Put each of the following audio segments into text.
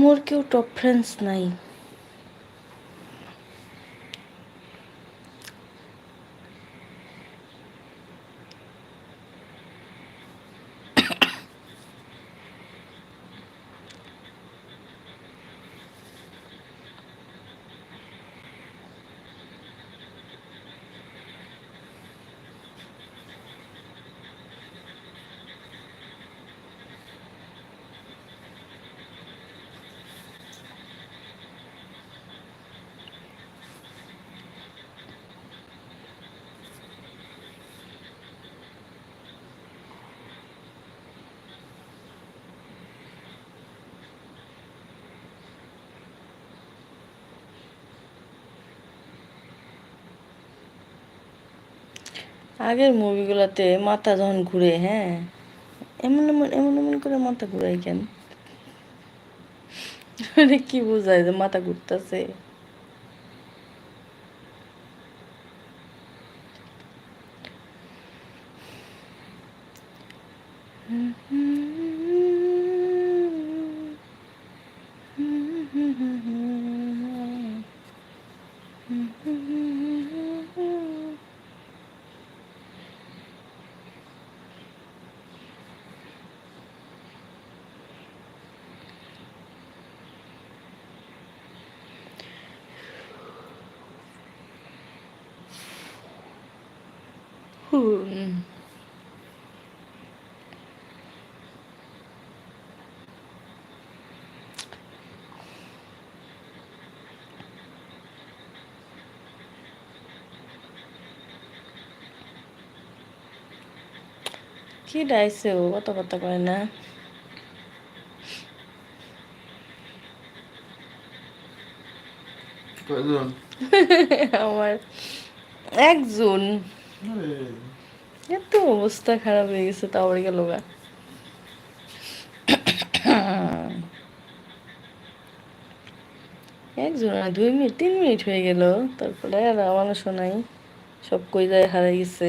মোর কেউ top friends নাই আগের মুভিগুলোতে মাথা যখন ঘুরে হ্যাঁ এমন এমন এমন এমন করে মাথা ঘুরাই কেন? মানে কি বোঝায় যে মাথা ঘুরতেছে? হুম। কি ডাইছে ও কত কথা কয় না কয়জন আমার একজন আরে, এত অবস্থা খারাপ হয়ে গেছে, তাও গেল গা। একজন দুই মিনিট, তিন মিনিট হয়ে গেল, তারপরে আর মানুষও নাই, সব কই যায় হারাই গেছে।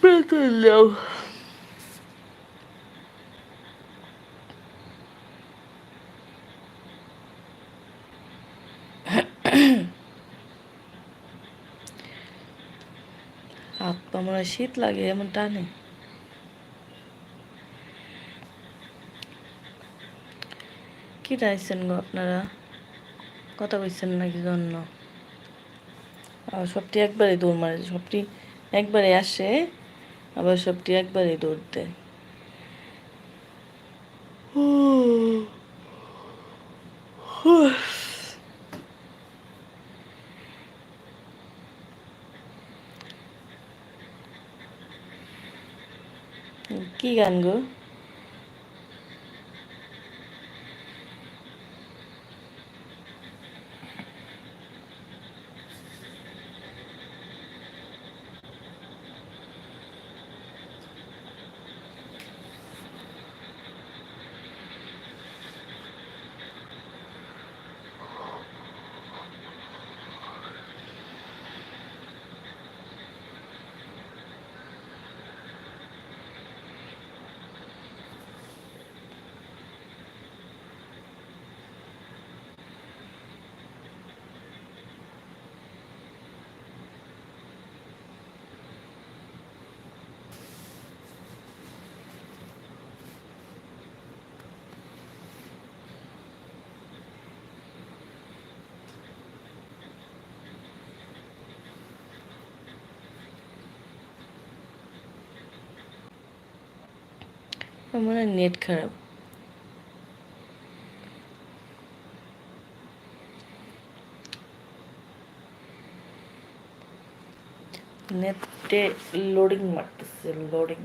পেতে হাত পা মনে শীত লাগে এমন টানে কি চাইছেন গো আপনারা কথা কইছেন নাকি জন্য সবটি একবারে দৌড় মারে সবটি একবারে আসে আবার সবটি একবারে দৌড় দেয়। কি গান গো? আমার মনে হয় নেট খারাপ নেটে লোডিং মারতেছে লোডিং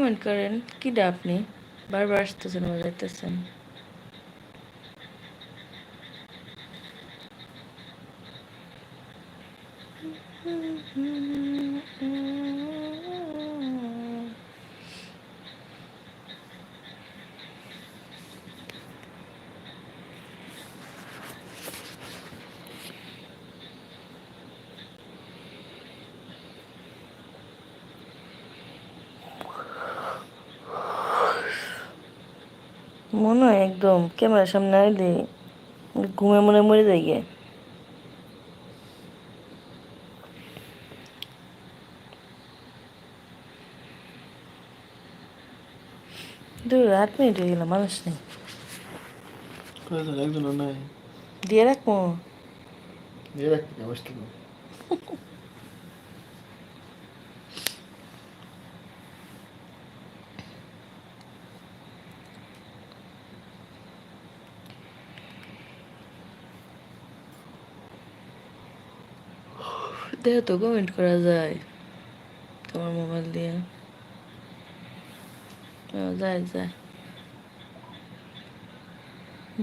কমেন্ট করেন কি আপনি? বারবার আসতেছেন বা হয় একদম। ক্যামেরার সামনে আইলে ঘুমে মনে মরে যাই গে। দূর আট মিনিট হয়ে গেল মানুষ নেই। একজন নাই। দিয়ে রাখব? দিয়ে রাখতে হবে। তো কমেন্ট করা যায়। তোমার মোবাইল দিয়ে। যায় যায়।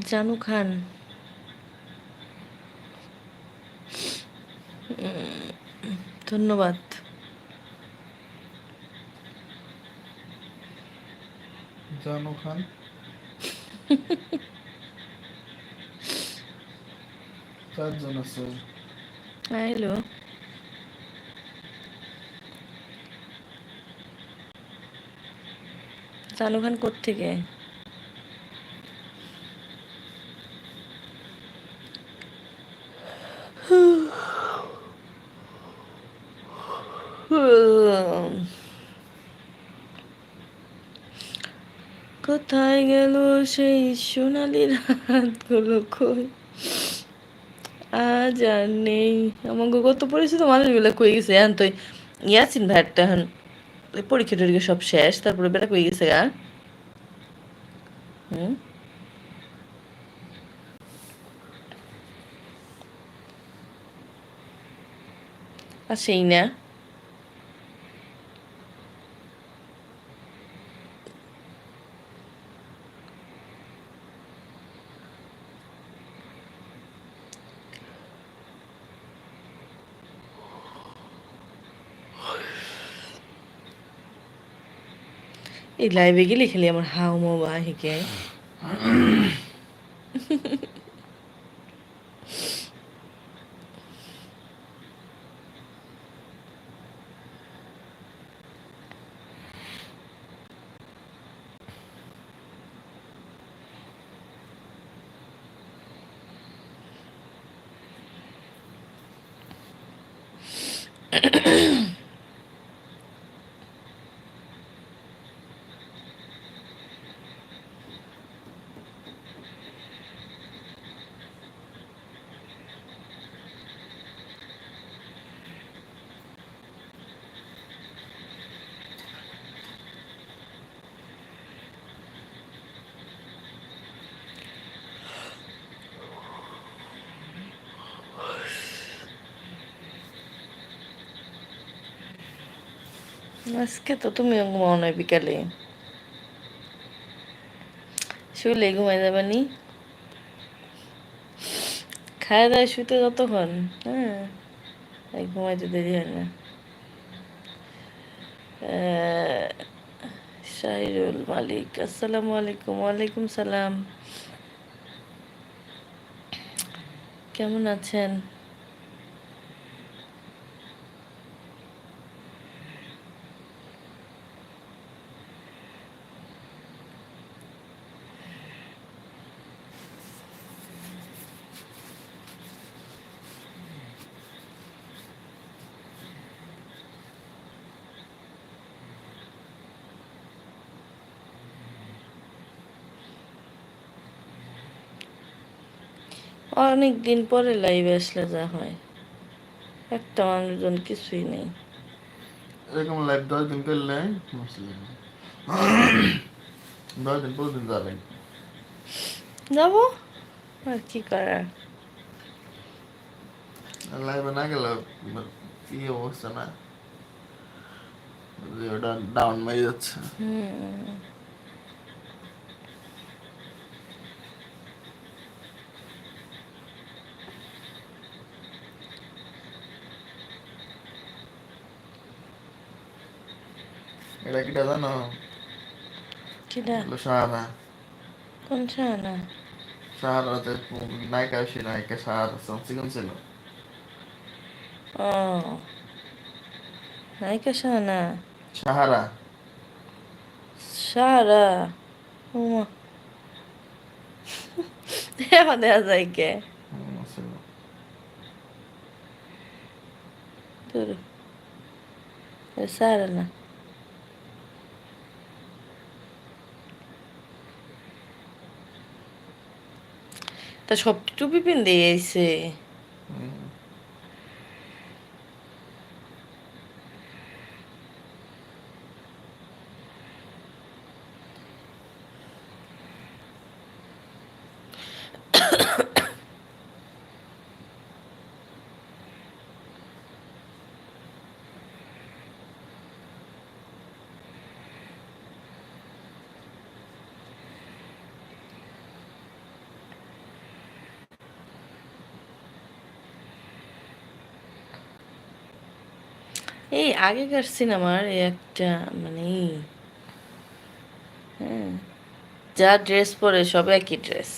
জানু খান। ধন্যবাদ। জানু খান। চারজন আছে। হ্যালো জানু খান কোথেকে কোথায় গেল সেই সোনালি রাতগুলো কই? আজ আর নেই। আমাকে কত পরিচিত মানুষগুলো কই গেছে? এখন তো ইয়াসিন ভাইয়ারটা এখন ওই পরীক্ষা টরীক্ষা সব শেষ তারপরে বেটা কই গেছে গা হুম আর সেই এই লাইভে গেলে খালি আমার হাও মো বা হেঁকে আজকে তো তুমি ঘুমাও না বিকালে। শুলে ঘুমাই যাবানি খায় দায় শুতে যতক্ষণ হ্যাঁ? ঘুমাইতে দেরি হয় না। শাহিরুল মালিক, আসসালামু আলাইকুম, ওয়ালাইকুম সালাম। কেমন আছেন? অনেক দিন পরে লাইভে আসলে যা হয়। একটা মানুষজন কিছুই নেই। এরকম লাইভ দশ দিন করলে দশ দিন পনেরো দিন যাবেন যাব? আর কি করার? লাইভে না গেলে কি অবস্থা না। ডাউন মারি যাচ্ছে। হুম। এটা কিটা জানো হলো সাহারা কোন না সাহারাতে নায়িকা সে নায়িকা সাহারা সিকন ছিল ও নায়িকা শাহানা সাহারা সারা উমা এবার দেওয়া যায় কে হুম, ছিল। তোর সারা না তা সব টুপি পিন্দে আইছে হুম। এই আগেকার সিনেমার একটা মানে হ্যাঁ যা ড্রেস পরে সব একই ড্রেস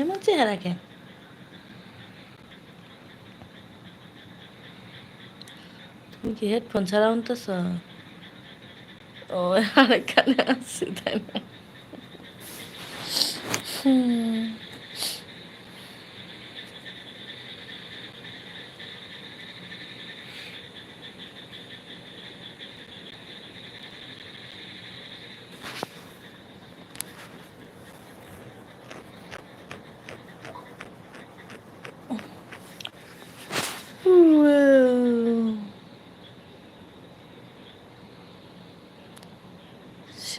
এমন চেহারা কেন তুমি কি হেডফোন ছাড়া অন্তস ও আরেকখানে আসছি তাই না? হুম।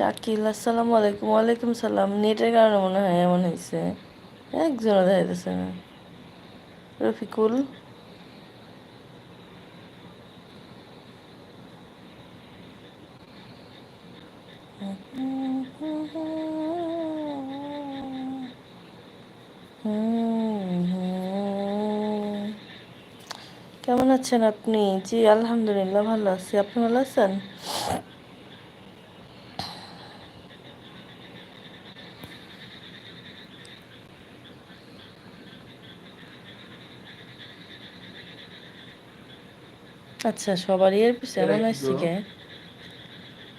শাকিল, আসসালামু আলাইকুম। ওয়ালাইকুম সালাম। নেটের কারণে মনে হয় এমন হয়েছে একজনও দেখা যাচ্ছে না। রফিকুল। কেমন আছেন আপনি? জি, আলহামদুলিল্লাহ, ভালো আছি। আপনি ভালো আছেন? আচ্ছা সবারই এর পিছে এরা এমন আসছে কে?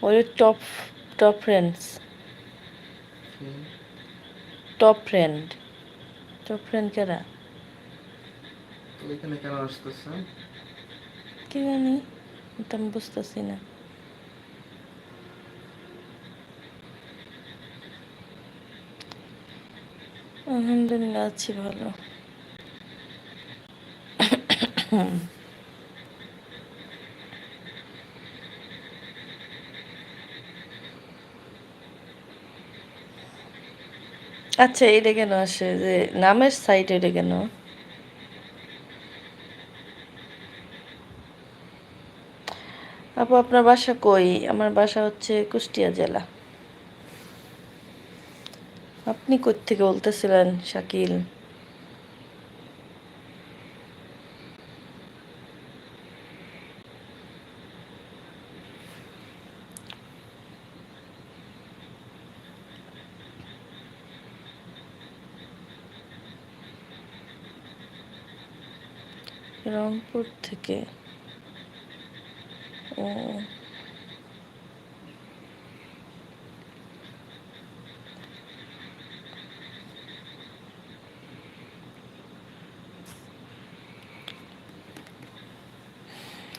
ওই top top friends top friend top friend কেরা? এখানে কেন আসতেছে? কি জানি আমি বুঝতেছি না। আলহামদুলিল্লাহ আছি ভালো। আচ্ছা এটা কেন আসে? যে নামের সাইট এটা কেন? আপু, আপনার বাসা কই? আমার বাসা হচ্ছে কুষ্টিয়া জেলা। আপনি কোথেকে বলতেছিলেন, শাকিল? রংপুর থেকে। ও।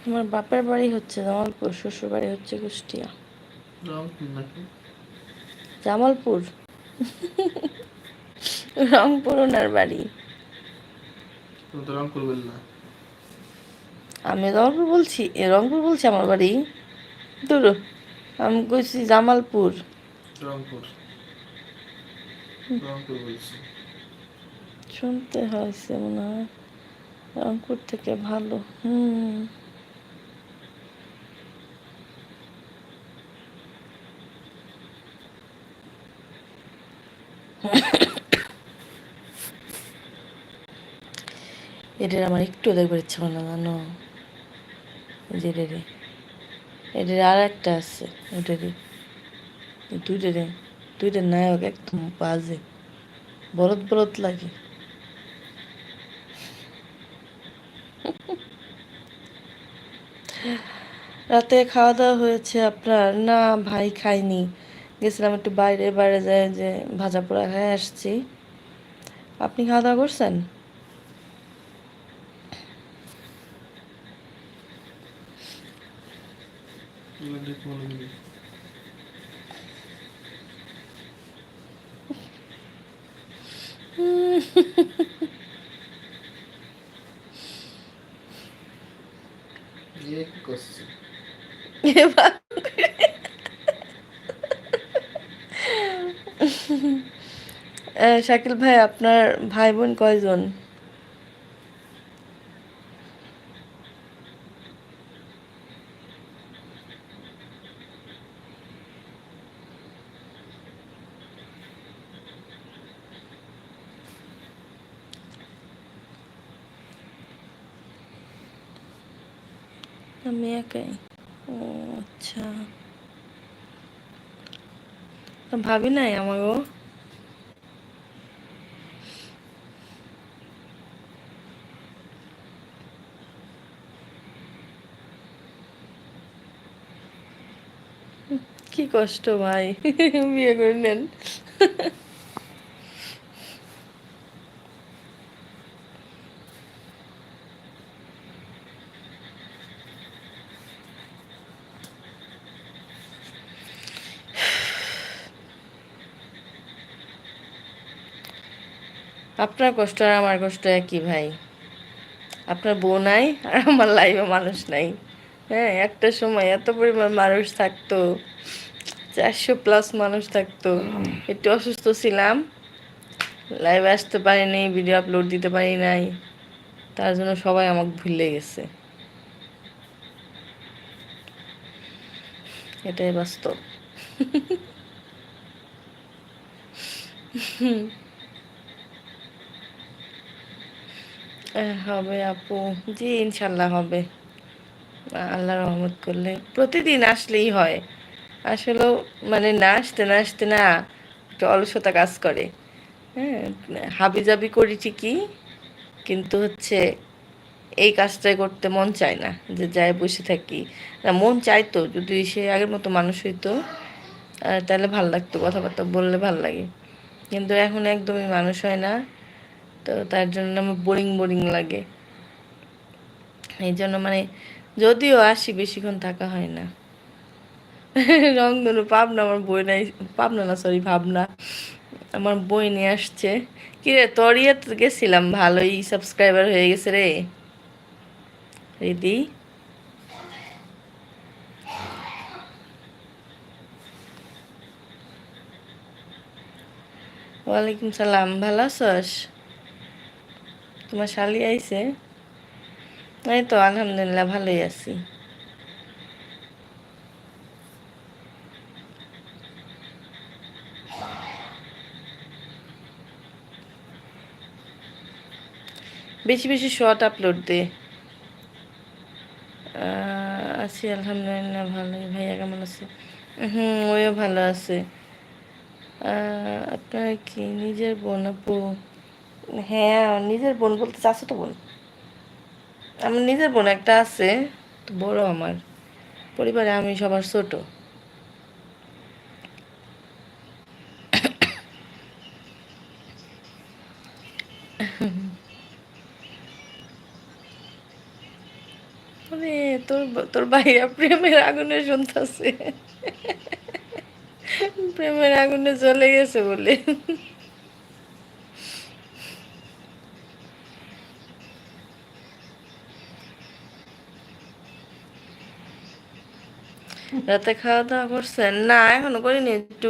আমার বাপের বাড়ি হচ্ছে জামালপুর শ্বশুর বাড়ি হচ্ছে কুষ্টিয়া। জামালপুর? রংপুর ওনার বাড়ি। রংপুর বললি। না আমি রংপুর বলছি এ রংপুর বলছি আমার বাড়ি? দূর আমি কইছি জামালপুর। রংপুর। রংপুর বলছি। শুনতে হয়েছে মনে হয়। রংপুর থেকে ভালো হুম। এদের আমার একটু দেখবার ইচ্ছা করে না জানো? যে রে এদের আর একটা আছে ওটারে দুইটারে দুইটা নায়ক একদম বাজে। বলদ বলদ লাগে। রাতে খাওয়া দাওয়া হয়েছে আপনার? না, ভাই খাইনি গেছিলাম একটু বাইরে বাইরে যায় যে ভাজা পোড়া খাই আসছি। আপনি খাওয়া দাওয়া করছেন এগুলো দেখে মনে করি এ কি করছে আহ, শাকিল ভাই আপনার ভাই বোন কয়জন আমি একাই ও আচ্ছা ভাবি নাই আমাগো। কি কষ্ট ভাই বিয়ে করে নেন। আপনার কষ্ট আর আমার কষ্ট একই ভাই। আপনার বউ নাই আর আমার লাইফে মানুষ নাই। হ্যাঁ একটা সময় এত পরিমাণ মানুষ থাকতো চারশো প্লাস মানুষ থাকতো। একটু অসুস্থ ছিলাম লাইভে আসতে পারিনি ভিডিও আপলোড দিতে পারি নাই। তার জন্য সবাই আমাকে ভুলে গেছে। এটাই বাস্তব। আহ, হবে আপু। জি, ইনশাল্লাহ হবে। আল্লাহ রহমত করলে। প্রতিদিন আসলেই হয়। আসলেও মানে না আসতে না আসতে না একটু অলসতা কাজ করে। হ্যাঁ হাবি জাবি করি ঠিকই, কিন্তু হচ্ছে এই কাজটাই করতে মন চায় না, যে যায় বসে থাকি। না, মন চাইতো যদি সে আগের মতো মানুষ হইতো তাহলে ভালো লাগতো, কথাবার্তা বললে ভালো লাগে। কিন্তু এখন একদমই মানুষ হয় না। তো তার জন্য আমার বোরিং বোরিং লাগে। এই জন্য মানে যদিও আসি, বেশিক্ষণ থাকা হয় না। রং রংধনু পাবনা আমার বই নাই, পাবনা না সরি ভাবনা। আমার বই নিয়ে আসছে। কিরে, তোর ইয়ে গেছিলাম, ভালোই সাবস্ক্রাইবার হয়ে গেছে রে। রিদি? ওয়ালাইকুম সালাম, ভালো আছস? তোমার শালি আইছে? এই তো আলহামদুলিল্লাহ, ভালোই আছি। বেশি বেশি শর্ট আপলোড দে। আছি, আলহামদুলিল্লাহ, ভালোই। ভাইয়া কেমন আছে? হুম, ওইও ভালো আছে। আপনার কি নিজের বোন আপু? হ্যাঁ নিজের বোন বলতে চাচ্ছ তো বোন। আমার নিজের বোন একটা আছে তো বড় আমার। পরিবারে আমি সবার ছোট। তোর তোর ভাইয়া প্রেমের আগুনে শুনতেছে প্রেমের আগুনে জ্বলে গেছে বলে। রাতে খাওয়া দাওয়া করছেন না, এখনও করিনি, একটু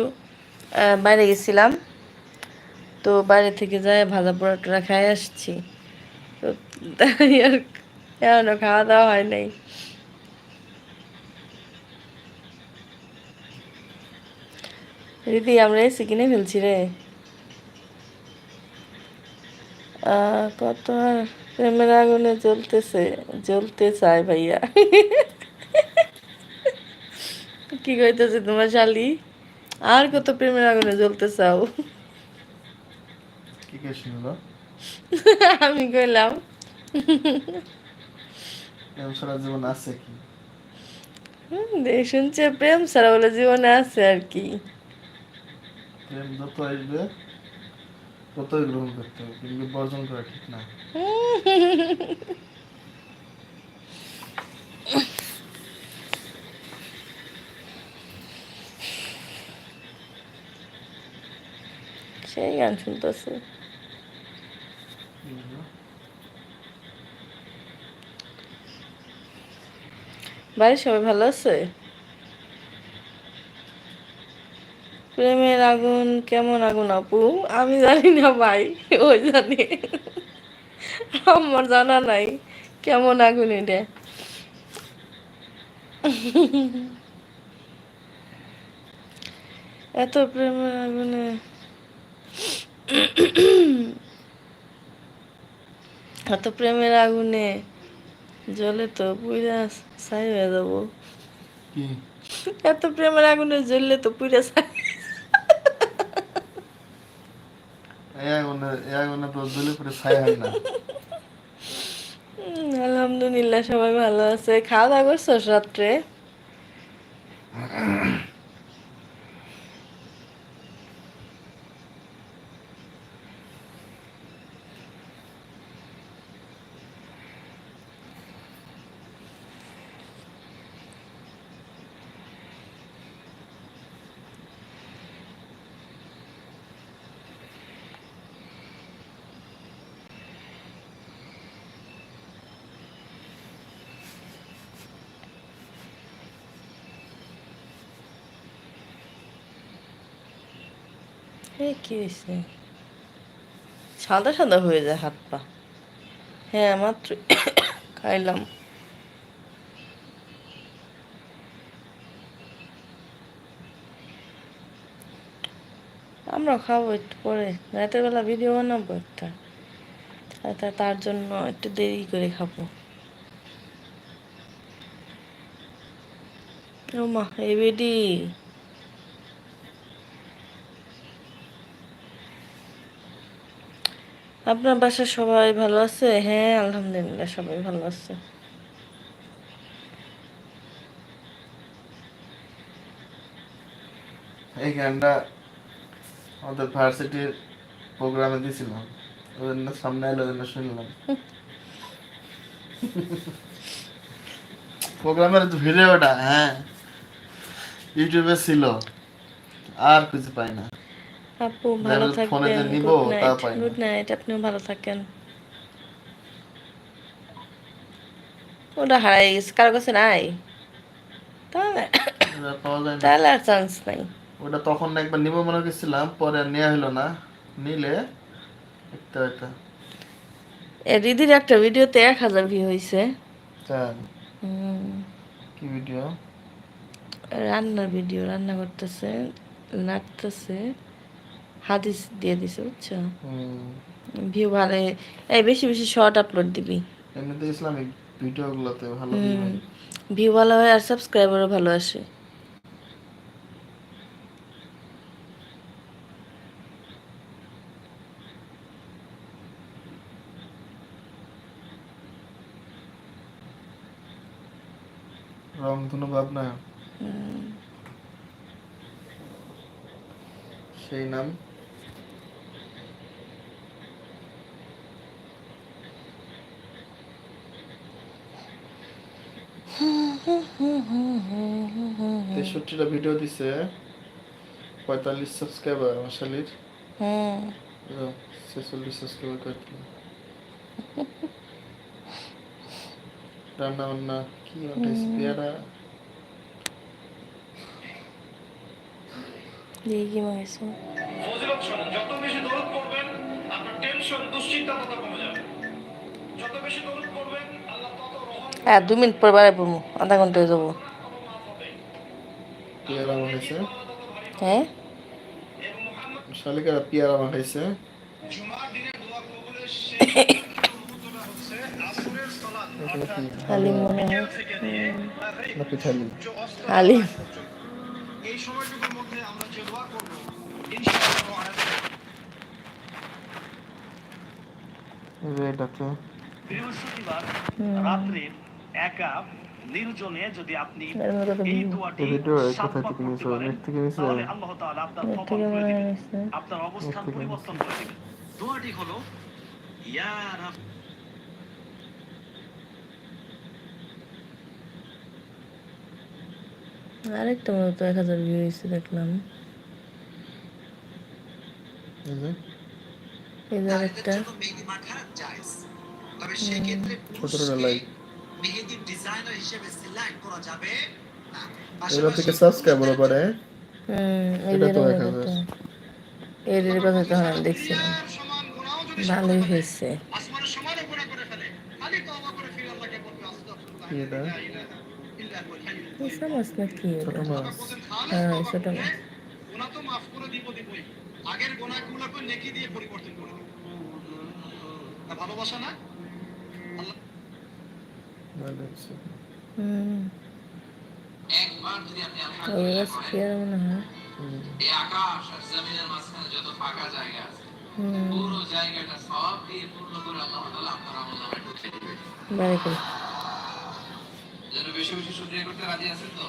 বাইরে গেছিলাম। তো বাইরে থেকে যায় ভাজা পোড়াটোরা খাই আসছি। তো এখনও খাওয়া দাওয়া হয় নাই। দিদি আমরা এসি কিনে ফেলছি রে। কত আর প্রেমের আগুনে জ্বলতেছে, জ্বলতে চায় ভাইয়া। কি কইতেছে তোমার শালি? আর কত প্রেমের আগুনে জ্বলতে চাও? কি কে শুনলো? আমি কইলাম। প্রেম সারা জীবন আছে কি? শুনছে প্রেম ছাড়া বলে জীবনে আছে আর কি। প্রেম যত আসবে ততই গ্রহণ করতে হবে কিন্তু বর্জন করা ঠিক না। সেই গান শুনতেছে। বাড়ির সবাই ভালো আছে? প্রেমের আগুন কেমন আগুন আপু? আমি জানি না ভাই ওই জানি। আমার জানা নাই কেমন আগুন এটা। এত প্রেমের আগুনে এত প্রেমের আগুনে জ্বলে তো পুইরা ছাই হয়ে যাব। এত প্রেমের আগুনে জ্বললে তো পুইরা ছাই উম, আলহামদুলিল্লাহ সবাই ভালো আছে। খাওয়া দাওয়া করছ রাত্রে? হয়েছে সাদা সাদা হয়ে যায় হাত পা। হ্যাঁ মাত্র খাইলাম। আমরা খাব একটু পরে। রাতের বেলা ভিডিও বানাবো একটা। তার জন্য একটু দেরি করে খাব। মা এই বেডি। আপনার বাসার সবাই ভালো আছে? হ্যাঁ আলহামদুলিল্লাহ, সবাই ভালো আছে। এই গানটা আমাদের ভার্সিটির প্রোগ্রামে দিয়েছিলাম। ওই জন্য সামনে এলো ওদের শুনলাম। প্রোগ্রামের ভিডিওটা হ্যাঁ ইউটিউবে ছিল, আর কিছু পাই না। আপু ভালো থাকবেন। গুড নাইট গুড নাইট আপনিও ভালো থাকেন। ওটা হারাই গেছে কারও কাছে নাই? তাহলে আর চান্স নাই। ওটা তখন একবার নিবো মনে করছিলাম পরে আর নেওয়া হলো না। নিলে একটা একটা। এ দিদির একটা ভিডিওতে এক হাজার ভিউ হয়েছে কি ভিডিও? রান্নার ভিডিও রান্না করতেছে নাচতেছে। হাদিস দিয়ে দিছে বুঝছ? ভিউ ভালো এই বেশি বেশি শর্ট আপলোড দিবি। এমনিতে ইসলামিক ভিডিওগুলোতে ভালো ভিউ ভালো হয় আর সাবস্ক্রাইবারও ভালো আসে। রংধনু ভাবনা হুম, সেই নাম। তেষট্টিটা ভিডিও দিছে পঁয়তাল্লিশ সাবস্ক্রাইবার আমার শালির হুম ছেচল্লিশ সাবস্ক্রাইবার করছিল রান্না বান্না কি বানাইছে? পেয়ারা। কি মাগেছো ফজিলত শোনেন যত বেশি দরদ পড়বেন আপনার টেনশন দুশ্চিন্তা তত কমে যাবে। যত বেশি দরদ হ্যাঁ দু মিনিট পর বাড়াই পড়ব আধা ঘণ্টা হয়ে যাব। পেয়ারা বানাইছে? হ্যাঁ? শালিকারা পেয়ারা বানাইছে। হালিম মনে হয়। হালিম এই সময়টুকুর মধ্যে আমরা যে দোয়া করব ইনশাআল্লাহ আলাইহি একা নির্জনে যদি আপনি এই দোয়াটি সাতবার করতে পারেন, তাহলে আল্লাহ তাআলা আপনার কপাল খুলে দিবেন আপনার অবস্থান পরিবর্তন করে দিবেন দোয়াটি হলো ইয়া রাব আরেকটা মনে তো এক হাজার ভিউ হয়েছে দেখলাম। এই যে। আরেকটা। সতেরোটা লাইক মেহেদির ডিজাইনার হিসেবে সিলেক্ট করা যাবে। এগুলো থেকে সাবস্ক্রাইবার পারে। হুম এটা তো এর এর কথা তো আমি দেখছিলাম গুনাহ যদি ভালোই হয়েছে। না কি ছোট মাছ। হ্যাঁ ছোট মাছ। গুনাহ তো মাফ করে দিব দিবই। আগের গুনাহগুলোকে নেকি দিয়ে পরিবর্তন করে দিব। ভালোবাসা না? বেশি বেশি সুন্দর করতে রাজি আছেন তো?